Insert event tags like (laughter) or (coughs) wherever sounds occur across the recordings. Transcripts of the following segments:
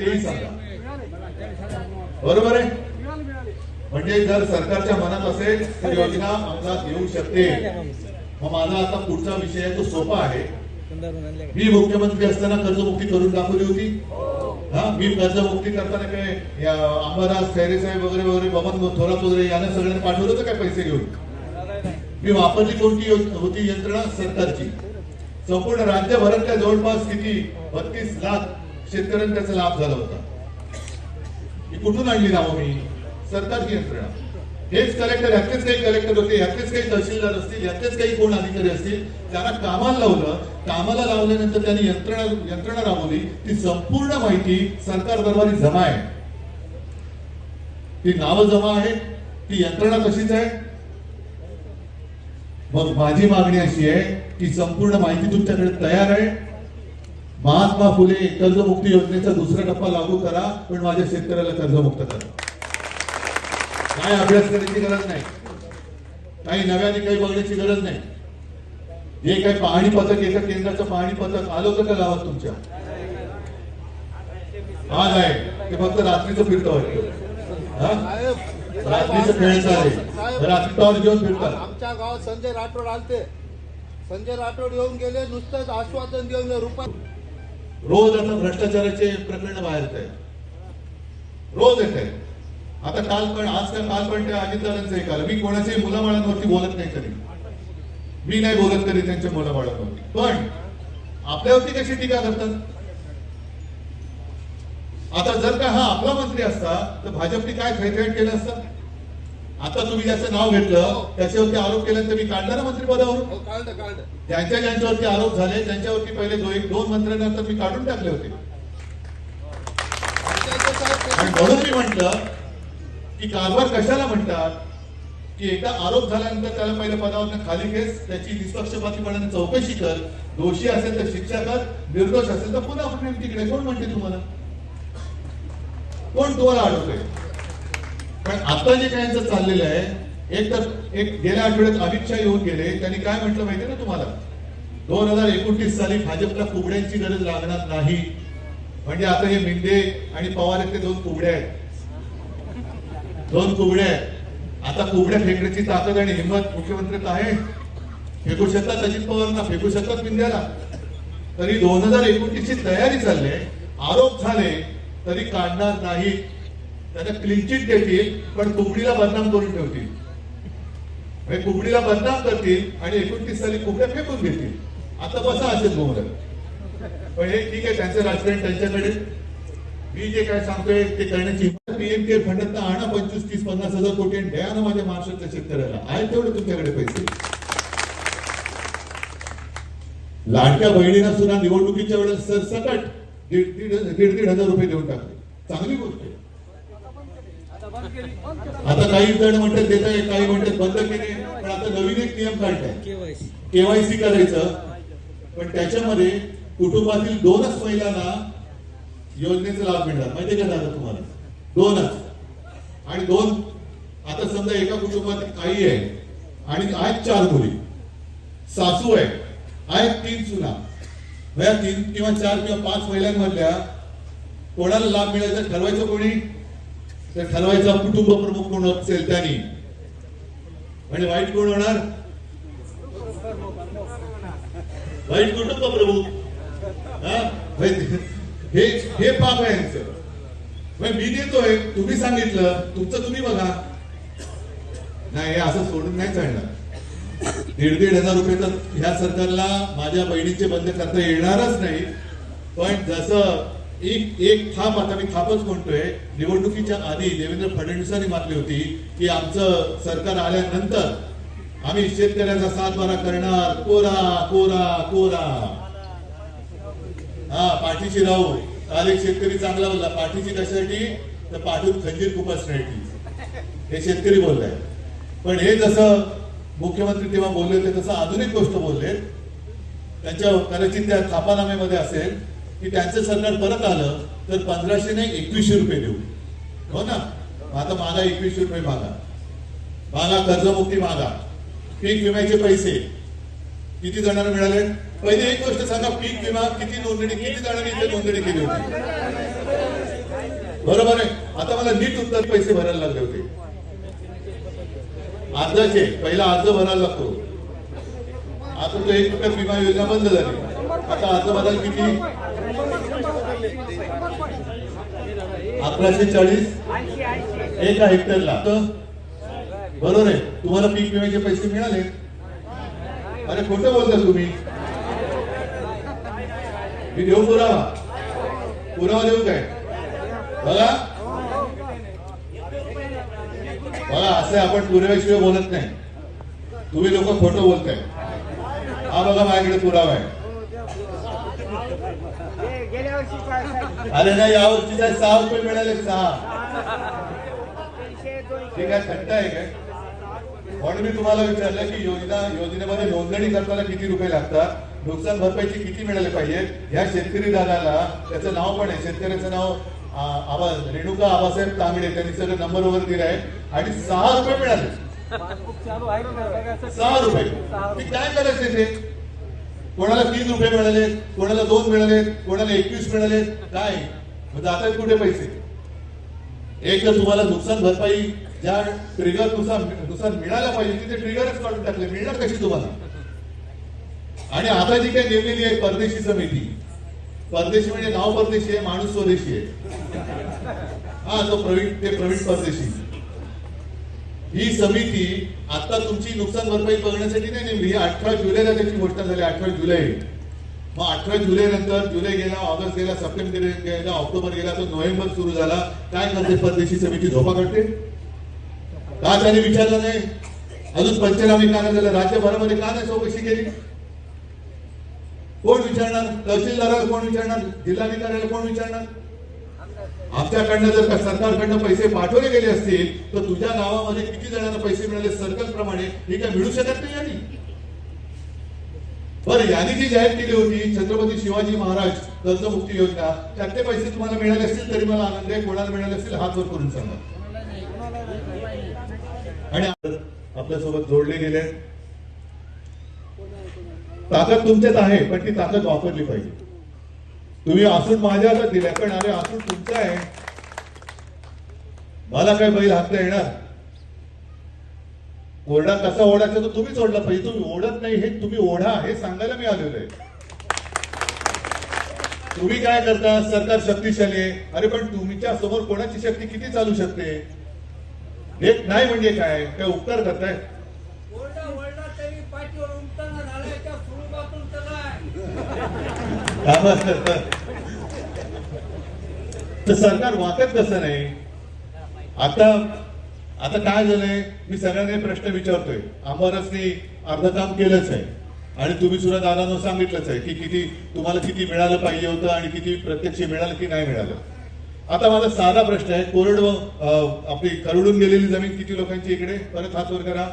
तेवीस हजार. बरोबर आहे? म्हणजे जर सरकारच्या मनात असेल तर योजना अंमलात येऊ शकते. मग माझा आता पुढचा विषय आहे तो सोपा आहे. मी मुख्यमंत्री असताना कर्जमुक्ती करून दाखवली होती. हा मी कर्जमुक्ती करताना काय अंबादास खैरे साहेब वगैरे वगैरे बबन थोरात वगैरे यांना सगळ्यांना पाठवलं होतं काय पैसे घेऊन? मी वापरली कोणती होती यंत्रणा? सरकारची. संपूर्ण राज्यभरातल्या जवळपास किती? बत्तीस लाख शेतकऱ्यांना त्याचा लाभ झाला होता. ही कुठून आणली नावं मी? सरकारची यंत्रणा. हेच कलेक्टर ह्यातलेच काही कलेक्टर होते ह्यातलेच काही तहसीलदार असतील ह्यातलेच काही कोण अधिकारी असतील त्यांना कामाला लावलं कामाला लावल्यानंतर त्यांनी यंत्रणा यंत्रणा राबवली ती संपूर्ण माहिती सरकार दरबारी जमा आहे. ती नावं जमा आहे ती यंत्रणा तशीच आहे. मग माझी मागणी अशी आहे की संपूर्ण माहिती तुमच्याकडे तयार आहे. महात्मा फुले कर्जमुक्ती योजनेचा दुसरा टप्पा लागू करा पण माझ्या शेतकऱ्याला कर्जमुक्त करा. काय अभ्यास करायची गरज नाही. काही नव्याने काही बघण्याची गरज नाही. जे काही पाहणी पथक एका केंद्राचं पाहणी पथक आलं होतं का गावात तुमच्या? आज आहे. ते फक्त रात्रीचं फिरतं वाटतं. हा? रात्रीचं खेळायचं आहे. रात्री टॉर्च घेऊन फिरतात. आमच्या गावात संजय राठोड आलते. संजय राठोड येऊन गेले नुसतंच आश्वासन देऊन रुपये रोज आता भ्रष्टाचाराचे प्रकरण बाहेर येत आहे रोज येत आहे आता काल पण आज का काल पण त्या अजितदारांचं एक आलं. मी कोणाच्याही मुलाबाळांवरती बोलत नाही कधी. मी नाही बोलत कधी त्यांच्या मुलाबाळांवरती. पण आपल्यावरती कशी टीका करतात? आता जर का हा आपला मंत्री असता तर भाजपने काय थैथैट केलं असतं? आता तुम्ही ज्याचं नाव घेतलं त्याच्यावरती आरोप केल्यानंतर मी काढणार ना मंत्रिपदावरून? हो, त्यांच्या ज्यांच्या ज्यांच्यावरती आरोप झाले त्यांच्यावरती पहिले दो एक दोन मंत्र्यांना तर मी काढून टाकले होते. आणि म्हणून मी म्हंटल की कारभार कशाला म्हणतात? की एकदा आरोप झाल्यानंतर त्याला पहिले पदावरनं खाली घेस त्याची निष्पक्षपातीपणाने चौकशी कर दोषी असेल तर शिक्षा कर निर्दोष असेल तर पुन्हा आपण तिकडे. कोण म्हणते तुम्हाला? कोण तुम्हाला अडवतोय? पण आता जे काय चाललेलं आहे एक तर एक गेल्या आठवड्यात अमित शहा येऊन गेले. त्यांनी काय म्हटलं माहितीये ना तुम्हाला? दोन हजार एकोणतीस साली भाजपला कुबड्यांची गरज लागणार नाही. म्हणजे आता हे मिंदे आणि पवार आहेत दोन कुबड्या आहेत. दोन कुबड्या आहेत. आता कुबड्या फेकण्याची ताकद आणि हिंमत मुख्यमंत्री आहे. फेकू शकतात अजित पवारांना फेकू शकतात मिंद्याला. तरी दोन हजार एकोणतीस ची तयारी चालली आरोप झाले तरी काढणार नाही त्यांना क्लिनचिट देतील पण कुबडीला बदनाम करून ठेवतील. म्हणजे कुबडीला बदनाम करतील आणि एकोणतीस साली कुबड्या फेकून घेतील आता बसा असेल बोमर पण हे ठीक आहे त्यांचं राजकारण त्यांच्याकडे. मी जे काय सांगतोय ते करण्याची पीएम केअर फंडात आणा पंचवीस तीस पन्नास हजार कोटी आणि द्या ना माझ्या महाराष्ट्राच्या शेतकऱ्याला. आहे तेवढे तुमच्याकडे पैसे. लाडक्या बहिणींना सुद्धा निवडणुकीच्या वेळेस सरसकट दीड दीड दीड दीड हजार रुपये देऊन टाकले. चांगली गोष्ट आहे. आता काही जण म्हणतात देत आहे काही म्हणतात बंद केले पण आता नवीन एक नियम काढलाय केवायसी करायचं पण त्याच्यामध्ये कुटुंबातील दोनच महिलांना योजनेचा लाभ मिळणार. माहितीये का दादा तुम्हाला? दोनच. आणि दोन आता समजा एका कुटुंबात आई आहे आणि आहेत चार मुली. सासू आहे. आहेत तीन सुना मग या तीन किंवा चार किंवा पाच महिलांमधल्या कोणाला लाभ मिळायचा ठरवायचं कोणी? तर ठरवायचा कुटुंब प्रमुख कोण असेल त्यांनी. म्हणजे वाईट कोण होणार? वाईट करू नका हा? हे हे पाप आहे यांचं म्हणजे मी देतोय तुम्ही सांगितलं तुमचं तुम्ही बघा. नाही हे असं सोडून नाही चालणार. दीड दीड हजार रुपये तर ह्या सरकारला माझ्या बहिणीचे बंद करता येणारच नाही. पण जसं एक एक थाप आता मी थापच म्हणतोय निवडणुकीच्या आधी देवेंद्र फडणवीसांनी मारली होती की आमचं सरकार आल्यानंतर आम्ही शेतकऱ्याचा सातबारा करणार. कोरा कोरा कोरा. हा पाठीशी राहू. काल एक शेतकरी चांगला बोलला पाठीची कशासाठी? तर पाठून खंजीर खुपासण्यासाठी हे शेतकरी बोललाय. पण हे जसं मुख्यमंत्री तेव्हा बोलले होते तसं अजून एक गोष्ट बोलले. त्यांच्या कदाचित त्या थापानाम्यामध्ये असेल की त्यांचं सरकार परत आलं तर पंधराशे नाही एकवीसशे रुपये देऊ. हो ना? आता मागा एकवीसशे रुपये मागा. मागा कर्जमुक्ती मागा. पीक विम्याचे पैसे. किती जणांना मिळाले? पहिले एक गोष्ट सांगा पीक विमा किती नोंदणी किती जणांनी इथे नोंदणी केली होती? बरोबर आहे. आता मला नीट उत्तर पैसे भरायला लागले होते. अर्जाचे पहिला अर्ज भरायला लागतो. आता तो एक रुपया विमा योजना बंद झाली. आता अर्ज भरायला किती? अकराशे चाळीस. एका हेक्टरला. तर बरोबर आहे. तुम्हाला पीक विम्याचे पैसे मिळाले? अरे खोटं बोलता तुम्ही. मी देऊ पुरावा. पुरावा देऊ काय? बघा. बघा असं आपण पुराव्याशिवाय बोलत नाही. तुम्ही लोक खोटं बोलताय. हा बघा माझ्याकडे पुरावा आहे. अरे नाही या सहा रुपये मिळाले सहा? ठीक आहे थट्टा आहे काय? म्हणून मी तुम्हाला विचारलं की योजना योजनेमध्ये नोंदणी करताना किती रुपये लागतात? नुकसान भरपाईची किती मिळाले पाहिजे? ह्या शेतकरी दादाला त्याचं नाव पण आहे. शेतकऱ्याचं नाव आवाज रेणुका आबासाहेब तांबडे त्यांनी सगळं नंबर वगैरे दिलाय आणि सहा रुपये मिळाले. सहा रुपये. काय करायचे ते कोणाला तीन रुपये मिळाले कोणाला दोन मिळाले कोणाला एकवीस मिळाले? काय? म्हणजे जातात कुठे पैसे? एक तर तुम्हाला नुकसान भरपाई ज्या ट्रिगरनुसार नुसार मिळायला पाहिजे तिथे ट्रिगरच काढून टाकले. मिळणार कशी तुम्हाला? आणि आता जी काही नेमलेली आहे परदेशी समिती. परदेशी म्हणजे नाव परदेशी आहे माणूस स्वदेशी आहे. हा तो प्रवीण ते प्रवीण परदेशी. ही समिती आता तुमची नुकसान भरपाई बघण्यासाठी नाही नेमली. अठरा जुलैला त्याची घोषणा झाली अठरा जुलै. मग अठरा जुलै नंतर जुलै गेला ऑगस्ट गेला सप्टेंबर गेला ऑक्टोबर गेला तो नोव्हेंबर सुरू झाला. काय करते परदेशी समिती झोपा काढते. का त्याने विचारलं नाही. अजून पंचनामे का नाही झालं राज्यभरामध्ये का नाही चौकशी केली? कोण विचारणार? तहसीलदाराला कोण विचारणार? जिल्हाधिकाऱ्याला कोण विचारणार? आमच्याकडनं जर का सरकारकडनं पैसे पाठवले गेले असतील तर तुझ्या गावामध्ये किती जणांना पैसे मिळाले? सर्कल प्रमाणे. हे काय मिळू शकत नाही यांनी. बरं यांनी जी जाहीर केली होती छत्रपती शिवाजी महाराज कर्जमुक्ती योजना त्यातले पैसे तुम्हाला मिळाले असतील तरी मला आनंद आहे. कोणाला मिळाले असतील हात वर करून सांगा. आणि आपल्यासोबत जोडले गेले. ताकद तुमच्यात आहे पण ती ताकद वापरली पाहिजे. तुम्ही असून माझ्या हातात दिल्या पण अरे असून तुमचं आहे. मला काय बैल हाकता येणार? ओरडा कसा ओढायचा तो तुम्हीच ओढला पाहिजे. तुम्ही ओढत नाही हे तुम्ही ओढा हे सांगायला मी आलेलो आहे. तुम्ही काय करता? सरकार शक्तिशाली आहे. अरे पण तुमच्यासमोर कोणाची शक्ती किती चालू शकते? हे नाही म्हणजे काय? काय उपकार करताय. तरी सरकार वाकत कसं नाही? आता आता काय झालंय? मी सगळ्यांना प्रश्न विचारतोय. आंबारसनी अर्ध काम केलंच आहे. आणि तुम्ही सुद्धा दादानं सांगितलंच आहे की किती तुम्हाला किती मिळालं पाहिजे होतं आणि किती प्रत्यक्ष मिळालं की नाही मिळालं. आता माझा साधा प्रश्न आहे कोरड आपली करडून गेलेली जमीन किती लोकांची इकडे? परत हात वर करा.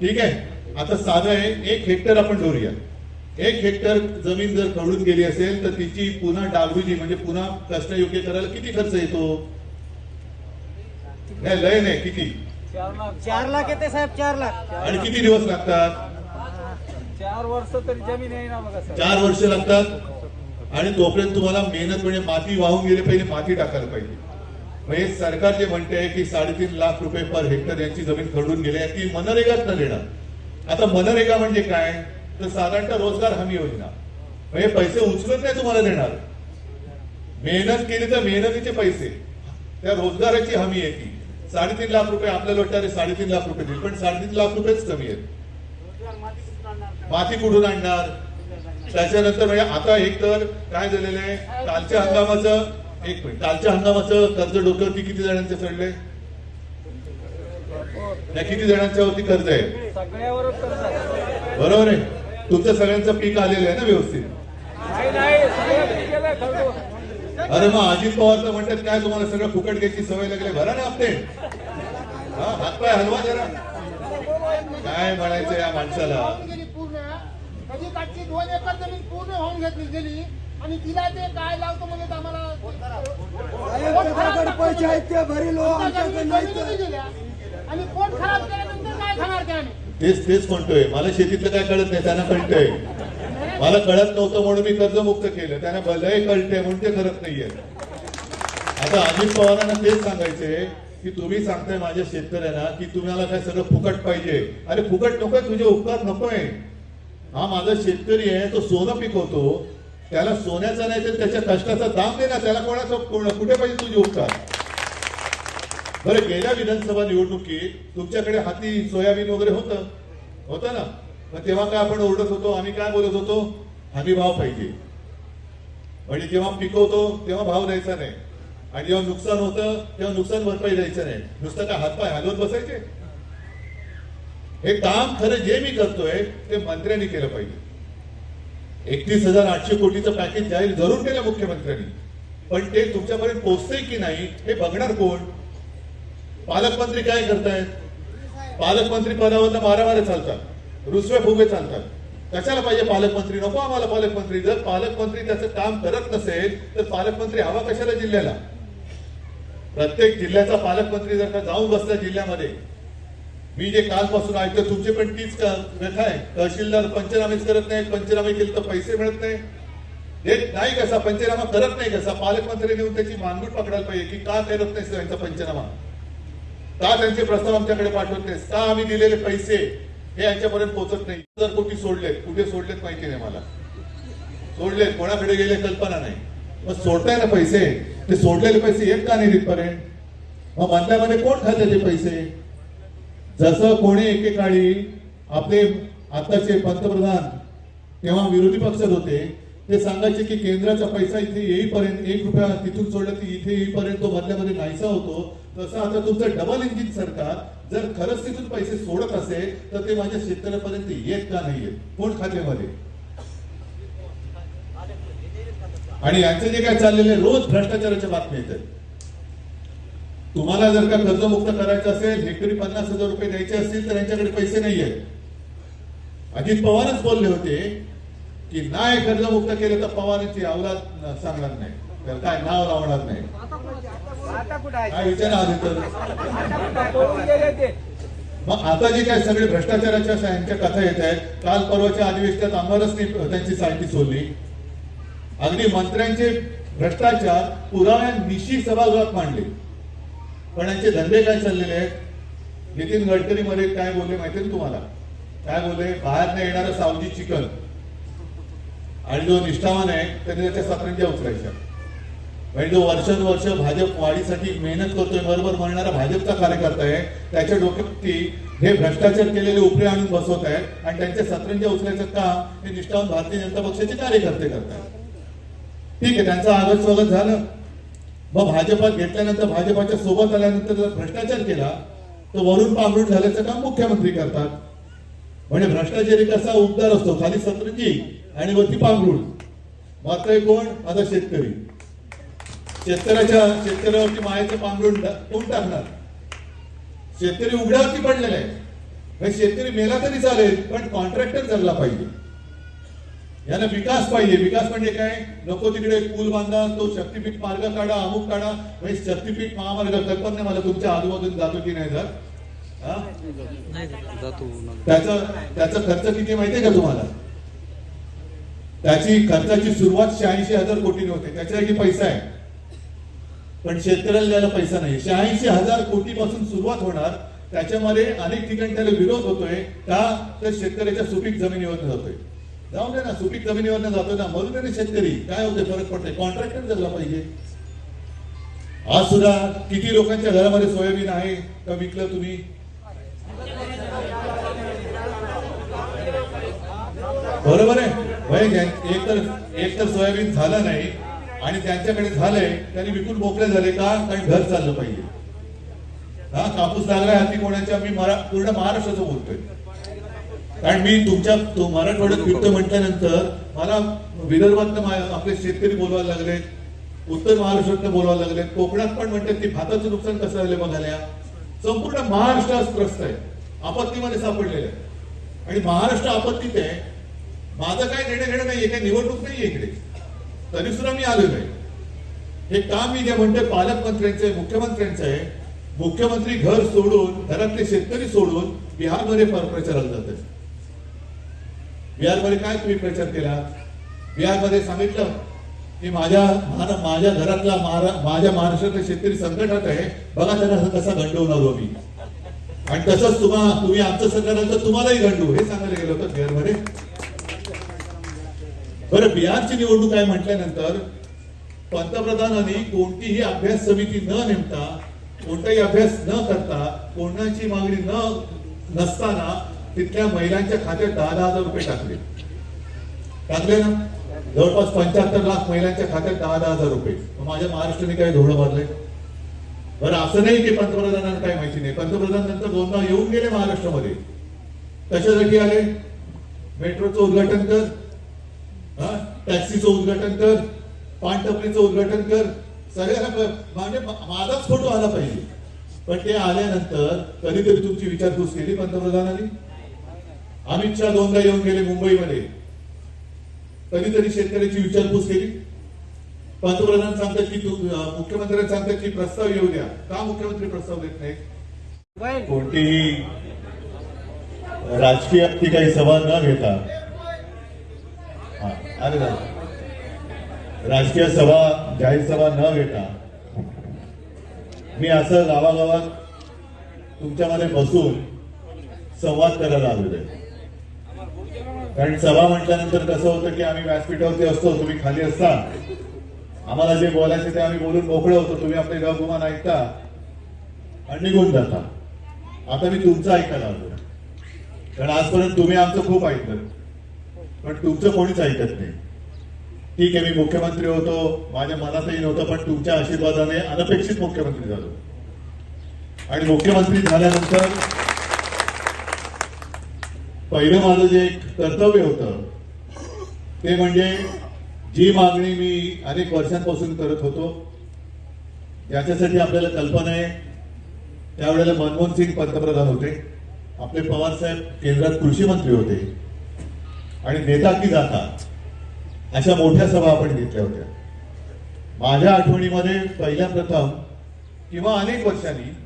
ठीक आहे? आता साधं आहे एक हेक्टर आपण धरूया एक हेक्टर जमीन जर खवडून गेली असेल तर तिची पुन्हा डागडुजी म्हणजे पुन्हा कष्टयोग्य करायला किती खर्च येतो? नाही लय नाही किती? चार लाख येते साहेब चार लाख. आणि किती दिवस लागतात? चार वर्ष तरी जमीन आहे ना चार वर्ष लागतात? आणि तोपर्यंत तुम्हाला मेहनत म्हणजे माती वाहून गेली पाहिजे माती टाकायला पाहिजे. म्हणजे सरकार जे म्हणते की साडेतीन लाख रुपये पर हेक्टर यांची जमीन खरडून गेली आहे ती मनरेगात न देणार. आता मनरेगा म्हणजे काय? तर साधारणतः रोजगार हमी योजना. म्हणजे पैसे उचलत नाही तुम्हाला देणार. मेहनत केली तर मेहनतीचे पैसे. त्या रोजगाराची हमी आहे ती. साडेतीन लाख रुपये आपल्याला वाटतं साडेतीन लाख रुपये देईल पण साडेतीन लाख रुपयेच कमी आहेत. माती कुठून आणणार? त्याच्यानंतर म्हणजे आता एक तर काय झालेलं आहे? कालच्या हंगामाचं एक मिनिट. कालच्या हंगामाचं कर्ज डोक्यावरती किती जणांचे चढले? नाही किती जणांच्या वरती कर्ज आहे. बरोबर आहे. तुमचं सगळ्यांचं पीक आलेलं आहे ना व्यवस्थित. अरे मग अजित पवार तर म्हणतात काय तुम्हाला सगळं फुकट घ्यायची सवय लागली भरा ना हा हातपाय हलवा जरा. काय म्हणायचं या माणसाला? काटची दोन एकर जमीन पूर्ण होऊन घेतली गेली आणि तिला ते काय लावतो म्हणजे ते आम्हाला पैसे आहेत ते भरील हो. गेल्या. आणि पोट खराब केल्यानंतर काय खाणार ते आम्ही? तेच तेच म्हणतोय. मला शेतीतलं काय कळत नाही त्यांना कळतंय. मला कळत नव्हतं म्हणून मी कर्जमुक्त केलं. त्यांना भलंही कळतंय म्हणून ते करत नाहीये. आता अजित पवारांना तेच सांगायचे की तुम्ही सांगताय माझ्या शेतकऱ्यांना की तुम्हाला काय सगळं फुकट पाहिजे. अरे फुकट नकोय तुझे उपकार नकोय हा माझा शेतकरी आहे तो सोनं पिकवतो. त्याला सोन्याचा नाही तर त्याच्या कष्टाचा दाम दे ना त्याला कोणाचं कोण- कुठे पाहिजे तुझे उपकार बरं गेल्या विधानसभा निवडणुकीत तुमच्याकडे हाती सोयाबीन वगैरे होतं. होतं ना? मग तेव्हा काय आपण ओरडत होतो? आम्ही काय बोलत होतो? हमी भाव पाहिजे. म्हणजे जेव्हा पिकवतो तेव्हा भाव द्यायचा नाही. आणि जेव्हा नुकसान होतं तेव्हा नुकसान भरपाई द्यायचं नाही. नुसतं काय हातपाय हलवत बसायचे? हे काम खरं जे मी करतोय ते मंत्र्यांनी केलं पाहिजे. एकतीस हजार आठशे कोटीचं पॅकेज जाहीर जरूर केलं मुख्यमंत्र्यांनी. पण ते तुमच्यापर्यंत पोहोचते की नाही हे बघणार कोण? पालकमंत्री काय करतायत? पालकमंत्री पदावर मारामारे चालतात. रुसवे फुगे चालतात. कशाला पाहिजे पालकमंत्री? नको आम्हाला पालकमंत्री. जर पालकमंत्री त्याचं काम करत नसेल तर पालकमंत्री हवा कशाला जिल्ह्याला? प्रत्येक जिल्ह्याचा पालकमंत्री जर का जाऊन बसला जिल्ह्यामध्ये मी जे कालपासून ऐकतो तुमची पण तीच का व्यथा आहे. तहसीलदार पंचनामेच करत नाही पंचनामे केले तर पैसे मिळत नाही देत नाही कसा पंचनामा करत नाही कसा? पालकमंत्री नेऊन त्याची मानगूट पकडायला पाहिजे की का करत नाही त्यांचा पंचनामा? का त्यांचे प्रस्ताव आमच्याकडे पाठवत नाही का आम्ही दिलेले पैसे हे यांच्यापर्यंत पोहोचत नाही? जर कोटी सोडलेत कुठे सोडलेत माहिती नाही मला. सोडलेत कोणाकडे गेले कल्पना नाही. मग सोडताय ना पैसे? ते सोडलेले पैसे येत का नाही तिथपर्यंत? मग मंत्र्यामध्ये कोण खाते ते पैसे? जसं कोणी एकेकाळी आपले आताचे पंतप्रधान तेव्हा विरोधी पक्षात होते ते सांगायचे की केंद्राचा पैसा इथे येईपर्यंत एक रुपया तिथून सोडला की इथे येईपर्यंत तो मधल्यामध्ये नाहीसा होतो. तसं आता तुमचं डबल इंजिन सरकार जर खरंच तिथून पैसे सोडत असेल तर ते माझ्या शेतकऱ्यापर्यंत येत का नाही येत कोण खात्यामध्ये? आणि यांचे जे काय चाललेले रोज भ्रष्टाचाराच्या बातम्या येतात. तुम्हाला जर का कर्जमुक्त करायचं असेल हेक्टरी पन्नास हजार रुपये द्यायचे असतील तर यांच्याकडे पैसे नाही आहेत अजित पवारच बोलले होते की नाही कर्जमुक्त केले तर पवारांची अवलाद सांगणार नाही. तर काय नाव लावणार नाही. काय विचार आले तर? मग आता जे काय सगळे भ्रष्टाचाराच्या यांच्या कथा येत आहेत काल परवाच्या अधिवेशनात आम्हालाच त्यांची साहित्य सोडली. अगदी मंत्र्यांचे भ्रष्टाचार पुराव्यांनिशी सभागृहात मांडले. पण यांचे धंदे काय चाललेले आहेत? नितीन गडकरी मध्ये काय बोलले माहिती ना तुम्हाला? काय बोलले? बाहेर नाही येणारं सावजी चिकन. आणि जो निष्ठावान आहे त्याने त्याच्या सतरंज्या उचलायच्या. म्हणजे जो वर्षानुवर्ष भाजप वाढीसाठी मेहनत करतोय बरोबर म्हणणारा भाजपचा कार्यकर्ता आहे त्याच्या डोक्यात हे भ्रष्टाचार केलेले उपरे आणून बसवत आहेत आणि त्यांच्या सतरंज्या उचलायचं काम हे निष्ठावान भारतीय जनता पक्षाचे कार्यकर्ते करतात ठीक आहे त्यांचं आदर स्वागत झालं. मग भाजपात घेतल्यानंतर भाजपाच्या सोबत आल्यानंतर जर भ्रष्टाचार केला तर वरून पांघरून झाल्याचं काम मुख्यमंत्री करतात. म्हणजे भ्रष्टाचारी कसा उबदार असतो? खाली सतरंजी आणि वरती पांघरून मात्र कोण? आता शेतकरी. शेतकऱ्याच्या शेतकऱ्यावरती मायाचं पांघरून कोण टाकणार? शेतकरी उघड्यावरती पडलेला आहे. म्हणजे शेतकरी मेला तरी चालेल पण कॉन्ट्रॅक्टर झाला पाहिजे. याला विकास पाहिजे. विकास म्हणजे काय? नको तिकडे पूल बांधा तो शक्तीपीठ मार्ग काढा अमुक काढा. म्हणजे शक्तीपीठ महामार्ग कल्पना मला तुमच्या आजूबाजून जातो की नाही जात? हा? त्याचा त्याचा खर्च किती माहितीये का तुम्हाला? त्याची खर्चाची सुरुवात शहाऐंशी हजार कोटी होते. त्याच्यासाठी पैसा आहे. पण शेतकऱ्याला द्यायला पैसा नाही. शहाऐंशी हजार कोटी पासून सुरुवात होणार. त्याच्यामध्ये अनेक ठिकाणी त्याला विरोध होतोय का? तर शेतकऱ्याच्या सुपीक जमिनीवर जातोय. जाऊन दे ना सुपीक जमिनीवर जातोय ना मरून दे शेतकरी. काय होते फरक पडते कॉन्ट्रॅक्टर झाला पाहिजे. आज सुद्धा किती लोकांच्या घरामध्ये सोयाबीन आहे का विकलं तुम्ही? बरोबर आहे. भाई एक तर एक तर सोयाबीन झालं नाही आणि त्यांच्याकडे झालंय त्यांनी विकून मोकळे झाले का? काही घर चाललं पाहिजे. हा कापूस लागलाय हाती कोणाच्या? मी मरा पूर्ण महाराष्ट्राचं बोलतोय. कारण मी तुमच्या तो मराठवाड्यात फिरतोय म्हटल्यानंतर मला विदर्भात आपले शेतकरी बोलवायला लागले उत्तर महाराष्ट्रात बोलवायला लागले कोकणात पण म्हणतात की भाताचं नुकसान कसं झालं बघायला संपूर्ण महाराष्ट्र आज त्रस्त आहे. आपत्तीमध्ये सापडलेलं आहे. आणि महाराष्ट्र आपत्तीत आहे. माझं काय देणं घेणं नाहीये काही निवडणूक नाहीये इकडे. तरी सुद्धा मी आलेलो आहे हे काम मी जे म्हणते पालकमंत्र्यांचं आहे मुख्यमंत्र्यांचं आहे. मुख्यमंत्री घर सोडून घरातले शेतकरी सोडून बिहारमध्ये प्रचाराला प्रचाराला जातात. बिहारमध्ये काय तुम्ही प्रचार केला? बिहारमध्ये सांगितलं की माझ्या माझ्या घरातला माझ्या महाराष्ट्रातला शेतकरी संकटात आहे. बघा त्यांना कसा गंडवणार आलो मी. आणि तसंच तुम्हा तुम्ही आमचं सरकार तर तुम्हालाही गंडू हे सांगायला गेलं होतं बिहारमध्ये बरं बिहारची निवडणूक आहे म्हटल्यानंतर पंतप्रधानांनी कोणतीही अभ्यास समिती न नेमता कोणताही अभ्यास न करता कोणाची मागणी न नसताना तिथल्या महिलांच्या खात्यात दहा दहा हजार रुपये टाकले. टाकले ना? जवळपास पंच्याहत्तर लाख महिलांच्या खात्यात दहा दहा हजार रुपये. मग माझ्या महाराष्ट्राने काय धोरण भरले बरं असं नाही की पंतप्रधानांना काय माहिती नाही. पंतप्रधान नंतर दोनदा येऊन गेले महाराष्ट्रामध्ये. कशासाठी आले? मेट्रोचं उद्घाटन कर. हा? टॅक्सीचं उद्घाटन कर. पानटपरीचं उद्घाटन कर. सगळ्यांना म्हणजे माझाच फोटो आला पाहिजे. पण ते आल्यानंतर कधीतरी तुमची विचारपूस केली पंतप्रधानांनी? अमित शहा दोनदा येऊन गेले मुंबईमध्ये. कधीतरी शेतकऱ्याची विचारपूस केली. पंतप्रधान सांगतात की मुख्यमंत्र्यांना सांगतात की प्रस्ताव येऊ द्या. का मुख्यमंत्री प्रस्ताव देत नाही कोणतीही राजकीय ती काही सभा न घेता. हा, अरे. राजकीय सभा जाहीर सभा न घेता. मी असं गावागावात तुमच्यामध्ये बसून संवाद करायला आलेलो आहे. कारण सभा म्हटल्यानंतर कसं होतं की आम्ही व्यासपीठावरती असतो तुम्ही खाली असता आम्हाला जे बोलायचे ते आम्ही बोलून मोकळं होतो. तुम्ही आपले गवगुमान ऐकता आणि निघून जाता. आता मी तुमचं ऐकायला आलो कारण आजपर्यंत तुम्ही आमचं खूप ऐकलं. पण तुमचं कोणीच ऐकत नाही. ठीक आहे मी मुख्यमंत्री होतो माझ्या मनातही नव्हतं पण तुमच्या आशीर्वादाने अनपेक्षित मुख्यमंत्री झालो. आणि मुख्यमंत्री झाल्यानंतर पहिलं माझं जे एक कर्तव्य होतं ते म्हणजे जी मागणी मी अनेक वर्षांपासून करत होतो याच्यासाठी आपल्याला कल्पना आहे. त्यावेळेला मनमोहन सिंग पंतप्रधान होते. आपले पवार साहेब केंद्रात कृषी मंत्री होते. आणि नेता की जाता अशा मोठ्या सभा आपण घेतल्या होत्या. माझ्या आठवणीमध्ये पहिल्या प्रथम किंवा अनेक वर्षांनी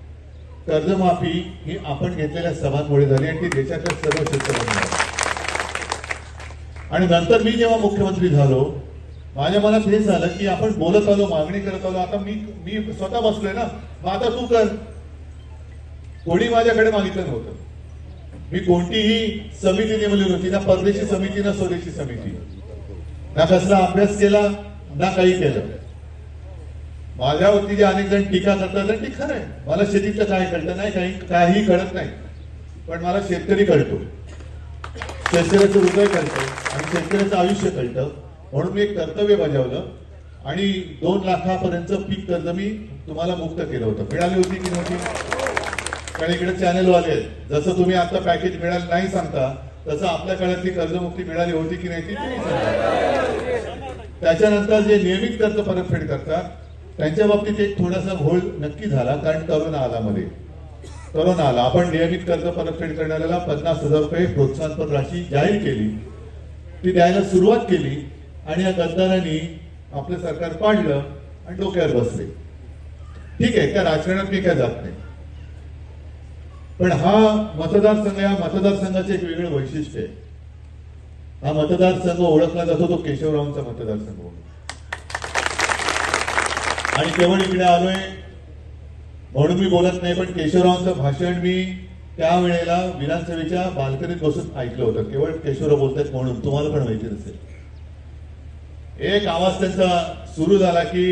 कर्जमाफी ही आपण घेतलेल्या सभांमुळे झाली आणि ती देशाच्या सर्व शेतकऱ्यांना आणि नंतर मी जेव्हा मुख्यमंत्री झालो माझ्या मनात हे झालं की आपण बोलत आलो मागणी करत आलो आता मी मी स्वतः बसलोय ना मग आता तू कर. कोणी माझ्याकडे मागितलं नव्हतं. मी कोणतीही समिती नेमली नव्हती ना परदेशी समिती ना स्वदेशी समिती. ना कसला अभ्यास केला ना काही केलं. माझ्यावरती जे अनेक जण टीका करतात ती खरं आहे. मला शेतीचं काय कळतं नाही काही काही कळत नाही. पण मला शेतकरी कळतो. शेतकऱ्याचं हृदय कळतं आणि शेतकऱ्याचं आयुष्य कळतं. म्हणून मी एक कर्तव्य बजावलं आणि दोन लाखापर्यंत पीक कर्ज मी तुम्हाला मुक्त केलं होतं. मिळाली होती की नव्हती? कारण इकडे चॅनल वाले आहेत. जसं तुम्ही आता पॅकेज मिळालं नाही सांगता तसं आपल्या काळातली कर्जमुक्ती मिळाली होती की नाही ती तुम्ही सांगा त्याच्यानंतर जे नियमित कर्ज परतफेड करतात त्यांच्या बाबतीत एक थोडासा घोळ नक्की झाला कारण करोना आला मध्ये करोना आला आपण नियमित कर्ज परतफेड करणाऱ्याला पन्नास हजार रुपये प्रोत्साहनपर राशी जाहीर केली. ती द्यायला सुरुवात केली आणि या गद्दारांनी आपलं सरकार पाडलं आणि डोक्यावर बसले. ठीक आहे त्या राजकारणात मी काय जात नाही. पण हा मतदारसंघ या मतदारसंघाचे एक वेगळं वैशिष्ट्य आहे. हा मतदारसंघ ओळखला जातो तो केशवरावांचा मतदारसंघ म्हणून. आणि केवळ इकडे आलोय. म्हणून मी बोलत नाही पण केशवरावांचं भाषण मी त्यावेळेला विधानसभेच्या बाल्कनीत बसून ऐकलं होतं. केवळ केशवराव बोलतात म्हणून. तुम्हाला पण माहिती असेल एक आवाज त्यांचा सुरू झाला की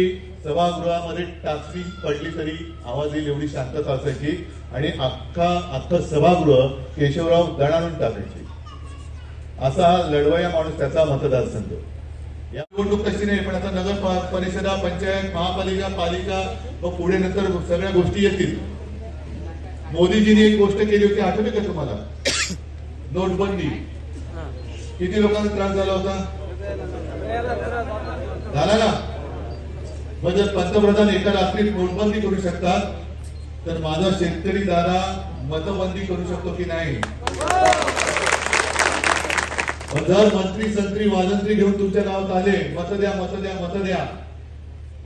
सभागृहामध्ये टाचणी पडली तरी आवाज येईल एवढी शांतता असायची आणि अख्खा अख्खं सभागृह केशवराव दणाणून टाकायचे. असा हा लढवया माणूस त्याचा मतदारसंघ. या निवडणूक तशी नाही पण आता नगर परिषदा पंचायत महापालिका पालिका व पुढे नंतर सगळ्या गोष्टी येतील. मोदीजींनी एक गोष्ट केली होती आठवते का तुम्हाला? (coughs) नोटबंदी. किती लोकांना त्रास झाला होता? झाला ना? मग जर पंतप्रधान एका रात्रीत नोटबंदी करू शकतात तर माझा शेतकरी दादा मतबंदी करू शकतो की नाही? जर मंत्री संत्री वाजंत्री घेऊन तुमच्या गावात आले. मत द्या मत द्या मत द्या.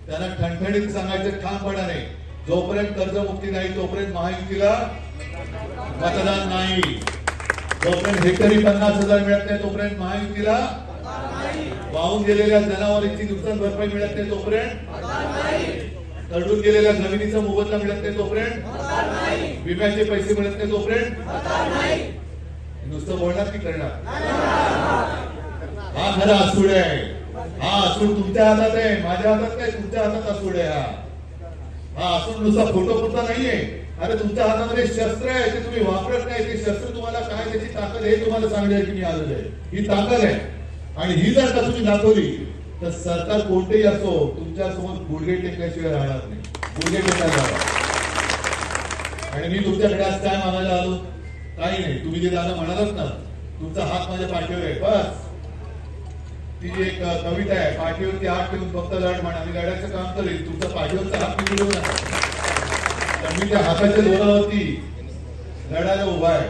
त्यांना ठणठणीत सांगायचं ठामपणाने जोपर्यंत कर्जमुक्ती नाही तोपर्यंत महायुतीला मतदान नाही. जोपर्यंत हेक्टरी पन्नास हजार मिळत नाही तोपर्यंत महायुतीला वाहून गेलेल्या जनावरांची नुकसान भरपाई मिळत नाही तोपर्यंत तडून गेलेल्या जमिनीचा मोबदला मिळत नाही तोपर्यंत विम्याचे पैसे मिळत नाही तोपर्यंत नुसतं बोलणार की करणार? हा खरा असूड आहे. हा असूड तुमच्या हातात आहे. माझ्या हातात नाही तुमच्या हातात असूड आहे हा. हा असूड नुसता फोटो पुरता नाहीये. अरे तुमच्या हातामध्ये शस्त्र आहे ते तुम्ही वापरत नाही. ते शस्त्र तुम्हाला काय त्याची ताकद हे तुम्हाला सांगण्याची की मी आलेलं आहे. ही ताकद आहे. आणि ही जर का तुम्ही दाखवली तर सरकार कोणतेही असो तुमच्यासमोर गुडघे टेकल्याशिवाय राहणार नाही. गुडघे टेकायला आणि मी तुमच्याकडे आज काय मागायला आलो? काही नाही तुम्ही जे दादा म्हणालात ना तुमचा हात माझ्या पाठीवर आहे बस. ती जी एक कविता आहे पाठीवरती हात ठेवून फक्त लढ म्हणा मी लढायचं काम करेल तुमचा पाठीवरचा हात मी नका तर मी त्या हाताच्या जोरावरती लढायला उभा आहे.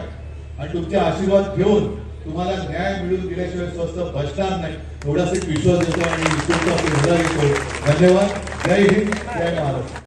आणि तुमचे आशीर्वाद घेऊन तुम्हाला न्याय मिळून दिल्याशिवाय स्वस्त बसणार नाही. एवढाच एक विश्वास देतो आणि विश्वास हृदय येतो धन्यवाद. जय हिंद. जय महाराष्ट्र.